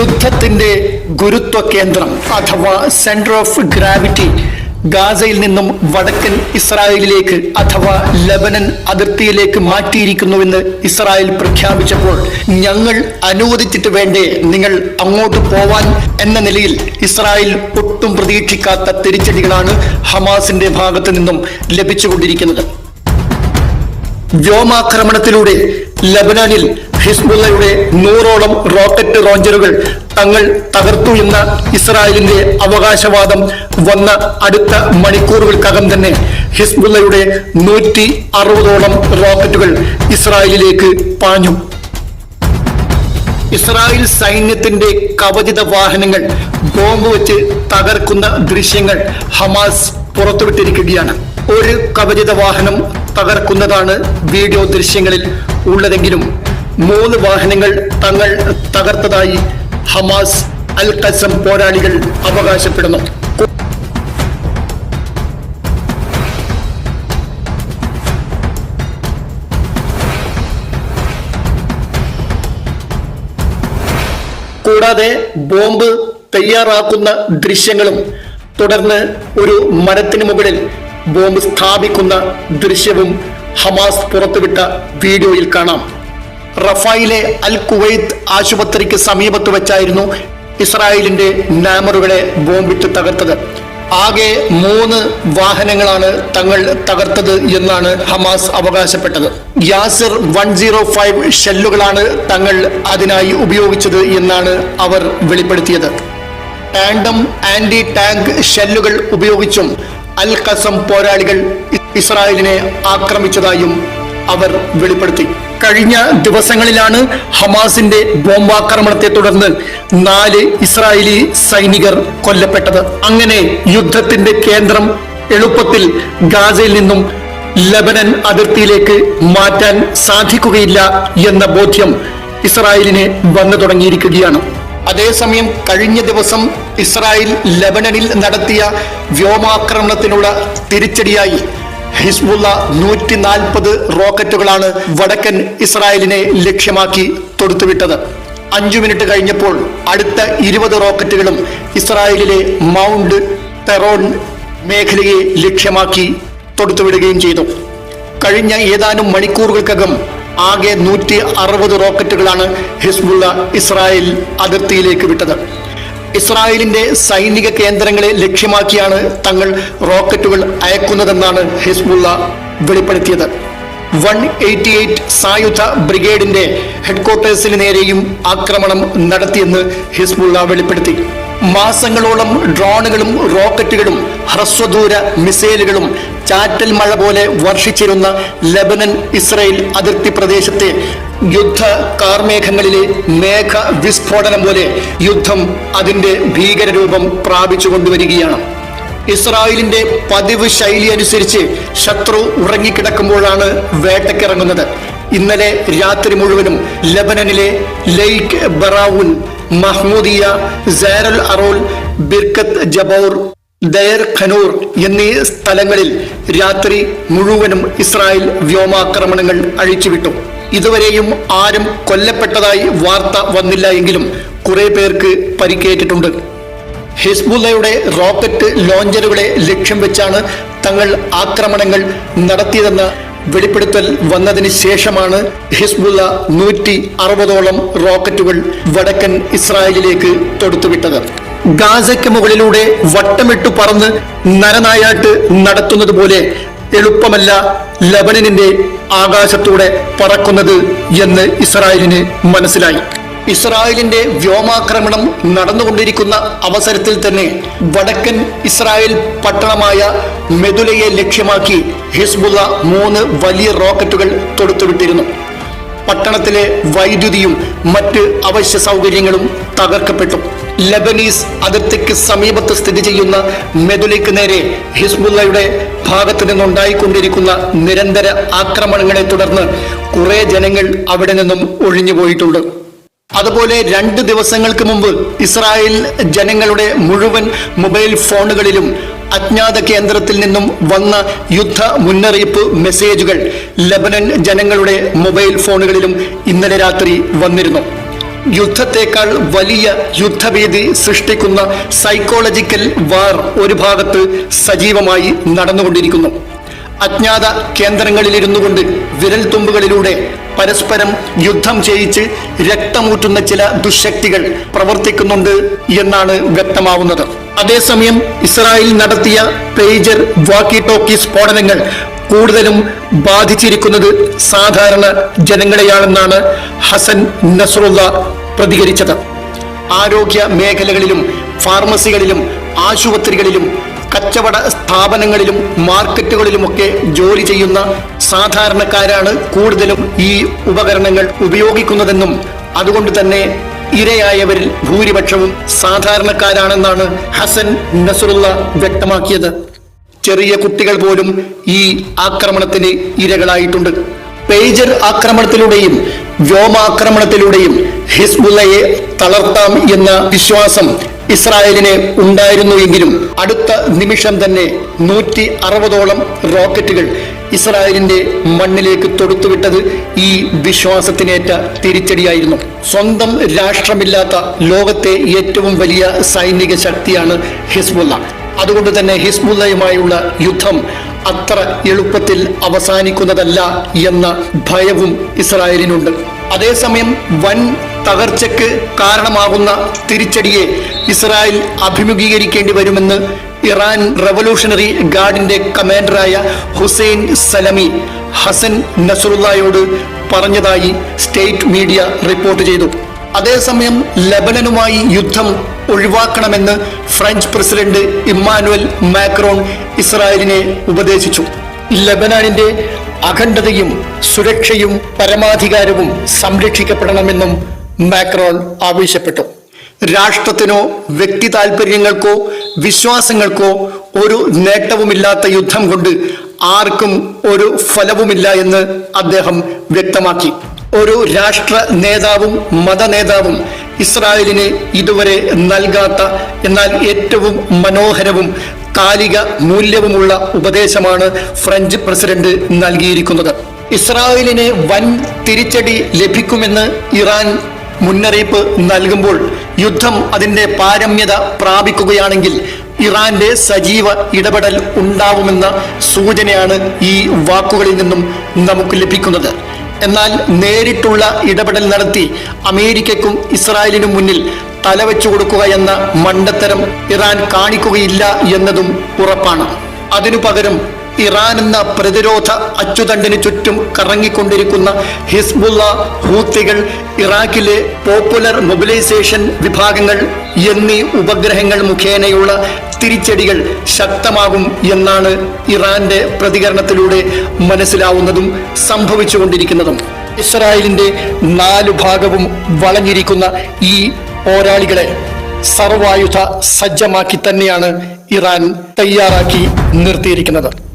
യുദ്ധത്തിന്റെ ഗുരുത്വ കേന്ദ്രം അഥവാ സെന്റർ ഓഫ് ഗ്രാവിറ്റി ഗാസയിൽ നിന്നും വടക്കൻ ഇസ്രായേലിലേക്ക് അഥവാ ലബനൻ അതിർത്തിയിലേക്ക് മാറ്റിയിരിക്കുന്നുവെന്ന് ഇസ്രായേൽ പ്രഖ്യാപിച്ചപ്പോൾ ഞങ്ങൾ അനുവദിച്ചിട്ട് വേണ്ടേ നിങ്ങൾ അങ്ങോട്ട് പോവാൻ എന്ന നിലയിൽ ഇസ്രായേൽ ഒട്ടും പ്രതീക്ഷിക്കാത്ത തിരിച്ചടികളാണ് ഹമാസിന്റെ ഭാഗത്തു നിന്നും ലഭിച്ചുകൊണ്ടിരിക്കുന്നത്. വ്യോമാക്രമണത്തിലൂടെ ലബനാനിൽ ഹിസ്ബുള്ളയുടെ നൂറോളം റോക്കറ്റ് റോഞ്ചറുകൾ തങ്ങൾ തകർത്തു എന്ന ഇസ്രായേലിന്റെ അവകാശവാദം വന്ന അടുത്ത മണിക്കൂറുകൾക്കകം തന്നെ ഹിസ്ബുള്ളയുടെ നൂറ്റി അറുപതോളം റോക്കറ്റുകൾ ഇസ്രായേലിലേക്ക് പാഞ്ഞു. ഇസ്രായേൽ സൈന്യത്തിന്റെ കവചിത വാഹനങ്ങൾ ബോംബ് വെച്ച് തകർക്കുന്ന ദൃശ്യങ്ങൾ ഹമാസ് പുറത്തുവിട്ടിരിക്കുകയാണ്. ഒരു കവചിത വാഹനം തകർക്കുന്നതാണ് വീഡിയോ ദൃശ്യങ്ങളിൽ ഉള്ളതെങ്കിലും മൂന്ന് വാഹനങ്ങൾ തങ്ങൾ തകർത്തതായി ഹമാസ് അൽ കസം പോരാളികൾ അവകാശപ്പെടുന്നു. കൂടാതെ ബോംബ് തയ്യാറാക്കുന്ന ദൃശ്യങ്ങളും തുടർന്ന് ഒരു മരത്തിന് മുകളിൽ ബോംബ് സ്ഥാപിക്കുന്ന ദൃശ്യവും ഹമാസ് പുറത്തുവിട്ട വീഡിയോയിൽ കാണാം. റഫായിലെ അൽ കുവൈത്ത് ആശുപത്രിക്ക് സമീപത്ത് വെച്ചായിരുന്നു ഇസ്രായേലിന്റെ നാമറുകളെ ബോംബിട്ട് തകർത്തത്. ആകെ മൂന്ന് വാഹനങ്ങളാണ് തങ്ങൾ തകർത്തത് എന്നാണ് ഹമാസ് അവകാശപ്പെട്ടത്. യാസിർ വൺ സീറോ ഫൈവ് ഷെല്ലുകളാണ് തങ്ങൾ അതിനായി ഉപയോഗിച്ചത് എന്നാണ് അവർ വെളിപ്പെടുത്തിയത്. ടാൻഡം ആന്റി ടാങ്ക് ഷെല്ലുകൾ ഉപയോഗിച്ചും അൽ കസം പോരാളികൾ ഇസ്രായേലിനെ ആക്രമിച്ചതായും അവർ വെളിപ്പെടുത്തി. കഴിഞ്ഞ ദിവസങ്ങളിലാണ് ഹമാസിന്റെ ബോംബാക്രമണത്തെ തുടർന്ന് നാല് ഇസ്രായേലി സൈനികർ കൊല്ലപ്പെട്ടത്. അങ്ങനെ യുദ്ധത്തിന്റെ കേന്ദ്രം എളുപ്പത്തിൽ ഗാസയിൽ നിന്നും ലബനൻ അതിർത്തിയിലേക്ക് മാറ്റാൻ സാധിക്കുകയില്ല എന്ന ബോധ്യം ഇസ്രായേലിന് വന്നു തുടങ്ങിയിരിക്കുകയാണ്. അതേസമയം കഴിഞ്ഞ ദിവസം ഇസ്രായേൽ ലബനനിൽ നടത്തിയ വ്യോമാക്രമണത്തിനുള്ള തിരിച്ചടിയായി ഹിസ്ബുള്ള നൂറ്റി നാൽപ്പത് റോക്കറ്റുകളാണ് വടക്കൻ ഇസ്രായേലിനെ ലക്ഷ്യമാക്കി തൊടുത്തുവിട്ടത്. അഞ്ചു മിനിറ്റ് കഴിഞ്ഞപ്പോൾ അടുത്ത ഇരുപത് റോക്കറ്റുകളും ഇസ്രായേലിലെ മൗണ്ട് ടെറോൺ മേഖലയെ ലക്ഷ്യമാക്കി തൊടുത്തുവിടുകയും ചെയ്തു. കഴിഞ്ഞ ഏതാനും മണിക്കൂറുകൾക്കകം ആകെ നൂറ്റി അറുപത് റോക്കറ്റുകളാണ് ഹിസ്ബുള്ള ഇസ്രായേൽ അതിർത്തിയിലേക്ക് വിട്ടത്. ഇസ്രായേലിന്റെ സൈനിക കേന്ദ്രങ്ങളെ ലക്ഷ്യമാക്കിയാണ് തങ്ങൾ റോക്കറ്റുകൾ അയക്കുന്നതെന്നാണ് ഹിസ്ബുള്ള വെളിപ്പെടുത്തിയത്. വൺ എയ്റ്റി എയ്റ്റ് സായുധ ബ്രിഗേഡിന്റെ ഹെഡ്ക്വാർട്ടേഴ്സിന് നേരെയും ആക്രമണം നടത്തിയെന്ന് ഹിസ്ബുള്ള വെളിപ്പെടുത്തി. മാസങ്ങളോളം ഡ്രോണുകളും റോക്കറ്റുകളും ഹ്രസ്വദൂര മിസൈലുകളും ചാറ്റൽ മഴ പോലെ വർഷിച്ചിരുന്ന ലബനൻ ഇസ്രയേൽ അതിർത്തി പ്രദേശത്തെ യുദ്ധ കാർമേഘങ്ങളിലെ മേഘ വിസ്ഫോടനം പോലെ യുദ്ധം അതിന്റെ ഭീകരരൂപം പ്രാപിച്ചു കൊണ്ടുവരികയാണ്. ഇസ്രായേലിന്റെ പതിവ് ശൈലി അനുസരിച്ച് ശത്രു ഉറങ്ങിക്കിടക്കുമ്പോഴാണ് വേട്ടക്കിറങ്ങുന്നത്. ഇന്നലെ രാത്രി മുഴുവനും ലബനനിലെ ലെയ്ക്ക് ബറാവുൻ മഹ്മൂദിയ സാരൽ അറോൽ ബിർക്കത്ത് ജബൌർ ദയർ ഖനൂർ എന്നീ സ്ഥലങ്ങളിൽ രാത്രി മുഴുവനും ഇസ്രായേൽ വ്യോമാക്രമണങ്ങൾ അഴിച്ചുവിട്ടു. ഇതുവരെയും ആരും കൊല്ലപ്പെട്ടതായി വാർത്ത വന്നില്ല എങ്കിലും കുറെ പേർക്ക് പരിക്കേറ്റിട്ടുണ്ട്. ഹിസ്ബുല്ലയുടെ റോക്കറ്റ് ലോഞ്ചറുകളെ ലക്ഷ്യം വെച്ചാണ് തങ്ങൾ ആക്രമണങ്ങൾ നടത്തിയതെന്ന് വെളിപ്പെടുത്തൽ വന്നതിന് ശേഷമാണ് ഹിസ്ബുല്ല നൂറ്റി അറുപതോളം റോക്കറ്റുകൾ വടക്കൻ ഇസ്രായേലിലേക്ക് തൊടുത്തുവിട്ടത്. ഗാസയ്ക്ക് മുകളിലൂടെ വട്ടമിട്ടു പറന്ന് നരനായാട്ട് നടത്തുന്നത് പോലെ എളുപ്പമല്ല ലബനനിന്റെ ആകാശത്തൂടെ പറക്കുന്നത് എന്ന് ഇസ്രായേലിന് മനസ്സിലായി. ഇസ്രായേലിന്റെ വ്യോമാക്രമണം നടന്നുകൊണ്ടിരിക്കുന്ന അവസരത്തിൽ തന്നെ വടക്കൻ ഇസ്രായേൽ പട്ടണമായ മെദുലയെ ലക്ഷ്യമാക്കി ഹിസ്ബുള്ള മൂന്ന് വലിയ റോക്കറ്റുകൾ തൊടുത്തുവിട്ടിരുന്നു. പട്ടണത്തിലെ വൈദ്യുതിയും മറ്റ് അവശ്യ സൗകര്യങ്ങളും തകർക്കപ്പെട്ടു. ലബനീസ് അതിർത്തിക്ക് സമീപത്ത് സ്ഥിതി ചെയ്യുന്ന മെദുലയ്ക്ക് നേരെ ഹിസ്ബുള്ളയുടെ ഭാഗത്തു നിന്നുണ്ടായിക്കൊണ്ടിരിക്കുന്ന നിരന്തര ആക്രമണങ്ങളെ തുടർന്ന് കുറെ ജനങ്ങൾ അവിടെ നിന്നും ഒഴിഞ്ഞുപോയിട്ടുണ്ട് അതുപോലെ രണ്ട് ദിവസങ്ങൾക്ക് മുമ്പ് ഇസ്രായേൽ ജനങ്ങളുടെ മുഴുവൻ മൊബൈൽ ഫോണുകളിലും അജ്ഞാത കേന്ദ്രത്തിൽ നിന്നും വന്ന യുദ്ധ മുന്നറിയിപ്പ് മെസ്സേജുകൾ ലബനൻ ജനങ്ങളുടെ മൊബൈൽ ഫോണുകളിലും ഇന്നലെ രാത്രി വന്നിരുന്നു. യുദ്ധത്തെക്കാൾ വലിയ യുദ്ധഭീതി സൃഷ്ടിക്കുന്ന സൈക്കോളജിക്കൽ വാർ ഒരു ഭാഗത്ത് സജീവമായി നടന്നുകൊണ്ടിരിക്കുന്നു. അജ്ഞാത കേന്ദ്രങ്ങളിലിരുന്നു കൊണ്ട് വിരൽത്തുമ്പുകളിലൂടെ പരസ്പരം യുദ്ധം ചെയ്യിച്ച് രക്തമൂറ്റുന്ന ചില ദുശക്തികൾ പ്രവർത്തിക്കുന്നുണ്ട് എന്നാണ് വ്യക്തമാവുന്നത്. അതേസമയം ഇസ്രായേൽ നടത്തിയ പേജർ വാക്കി ടോക്കി സ്ഫോടനങ്ങൾ കൂടുതലും ബാധിച്ചിരിക്കുന്നത് സാധാരണ ജനങ്ങളെയാണെന്നാണ് ഹസൻ നസറുള്ള പ്രതികരിച്ചത്. ആരോഗ്യ മേഖലകളിലും ഫാർമസികളിലും ആശുപത്രികളിലും കച്ചവട സ്ഥാപനങ്ങളിലും മാർക്കറ്റുകളിലുമൊക്കെ ജോലി ചെയ്യുന്ന സാധാരണക്കാരാണ് കൂടുതലും ഈ ഉപകരണങ്ങൾ ഉപയോഗിക്കുന്നതെന്നും അതുകൊണ്ട് തന്നെ ഇരയായവരിൽ ഭൂരിപക്ഷവും സാധാരണക്കാരാണെന്നാണ് ഹസൻ നസറുള്ള വ്യക്തമാക്കിയത്. ചെറിയ കുട്ടികൾ പോലും ഈ ആക്രമണത്തിന് ഇരകളായിട്ടുണ്ട്. പേജർ ആക്രമണത്തിലൂടെയും വ്യോമാക്രമണത്തിലൂടെയും ഹിസ്ബുള്ളയെ തളർത്താം എന്ന വിശ്വാസം ഇസ്രായേലിന് ഉണ്ടായിരുന്നു എങ്കിലും അടുത്ത നിമിഷം തന്നെ നൂറ്റി അറുപതോളം റോക്കറ്റുകൾ ഇസ്രായേലിന്റെ മണ്ണിലേക്ക് തൊടുത്തുവിട്ടത് ഈ വിശ്വാസത്തിനേറ്റ തിരിച്ചടിയായിരുന്നു. സ്വന്തം രാഷ്ട്രമില്ലാത്ത ലോകത്തെ ഏറ്റവും വലിയ സൈനിക ശക്തിയാണ് ഹിസ്ബുള്ള. അതുകൊണ്ട് തന്നെ ഹിസ്ബുള്ളയുമായുള്ള യുദ്ധം അത്ര എളുപ്പത്തിൽ അവസാനിക്കുന്നതല്ല എന്ന ഭയവും ഇസ്രായേലിനുണ്ട്. അതേസമയം വൻ തകർച്ചയ്ക്ക് കാരണമാകുന്ന തിരിച്ചടിയെ ഇസ്രായേൽ അഭിമുഖീകരിക്കേണ്ടി വരുമെന്ന് ഇറാൻ റവല്യൂഷണറി ഗാർഡിന്റെ കമാൻഡറായ ഹുസൈൻ സലമി ഹസൻ നസറുള്ളയോട് പറഞ്ഞതായി സ്റ്റേറ്റ് മീഡിയ റിപ്പോർട്ട് ചെയ്തു. അതേസമയം ലബനനുമായി യുദ്ധം ഒഴിവാക്കണമെന്ന് ഫ്രഞ്ച് പ്രസിഡന്റ് ഇമ്മാനുവൽ മാക്രോൺ ഇസ്രായേലിനെ ഉപദേശിച്ചു. ലബനാനിന്റെ അഖണ്ഡതയും സുരക്ഷയും പരമാധികാരവും സംരക്ഷിക്കപ്പെടണമെന്നും മാക്രോൺ ആവശ്യപ്പെട്ടു. രാഷ്ട്രത്തിനോ വ്യക്തി താൽപ്പര്യങ്ങൾക്കോ വിശ്വാസങ്ങൾക്കോ ഒരു നേട്ടവുമില്ലാത്ത യുദ്ധം കൊണ്ട് ആർക്കും ഒരു ഫലവുമില്ല എന്ന് അദ്ദേഹം വ്യക്തമാക്കി. ഒരു രാഷ്ട്ര നേതാവും മത നേതാവും ഇസ്രായേലിന് ഇതുവരെ നൽകാത്ത എന്നാൽ ഏറ്റവും മനോഹരവും കാലിക മൂല്യവുമുള്ള ഉപദേശമാണ് ഫ്രഞ്ച് പ്രസിഡന്റ് നൽകിയിരിക്കുന്നത്. ഇസ്രായേലിന് വൻ തിരിച്ചടി ലഭിക്കുമെന്ന് ഇറാൻ മുന്നറിയിപ്പ് നൽകുമ്പോൾ യുദ്ധം അതിന്റെ പാരമ്യത പ്രാപിക്കുകയാണെങ്കിൽ ഇറാന്റെ സജീവ ഇടപെടൽ ഉണ്ടാവുമെന്ന സൂചനയാണ് ഈ വാക്കുകളിൽ നിന്നും നമുക്ക് ലഭിക്കുന്നത്. എന്നാൽ നേരിട്ടുള്ള ഇടപെടൽ നടത്തി അമേരിക്കയ്ക്കും ഇസ്രായേലിനും മുന്നിൽ തലവെച്ചു കൊടുക്കുക എന്ന മണ്ടത്തരം ഇറാൻ കാണിക്കുകയില്ല എന്നതും ഉറപ്പാണ്. അതിനു പകരം ഇറാൻ എന്ന പ്രതിരോധ അച്ചുതണ്ടിന് ചുറ്റും കറങ്ങിക്കൊണ്ടിരിക്കുന്ന ഹിസ്ബുള്ള ഹൂത്തികൾ ഇറാഖിലെ പോപ്പുലർ മൊബിലൈസേഷൻ വിഭാഗങ്ങൾ എന്നീ ഉപഗ്രഹങ്ങൾ മുഖേനയുള്ള തിരിച്ചടികൾ ശക്തമാകും എന്നാണ് ഇറാന്റെ പ്രതികരണത്തിലൂടെ മനസ്സിലാവുന്നതും സംഭവിച്ചുകൊണ്ടിരിക്കുന്നതും. ഇസ്രായേലിന്റെ നാലു ഭാഗവും വളഞ്ഞിരിക്കുന്ന ഈ പോരാളികളെ സർവായുധ സജ്ജമാക്കി തന്നെയാണ് ഇറാൻ തയ്യാറാക്കി നിർത്തിയിരിക്കുന്നത്.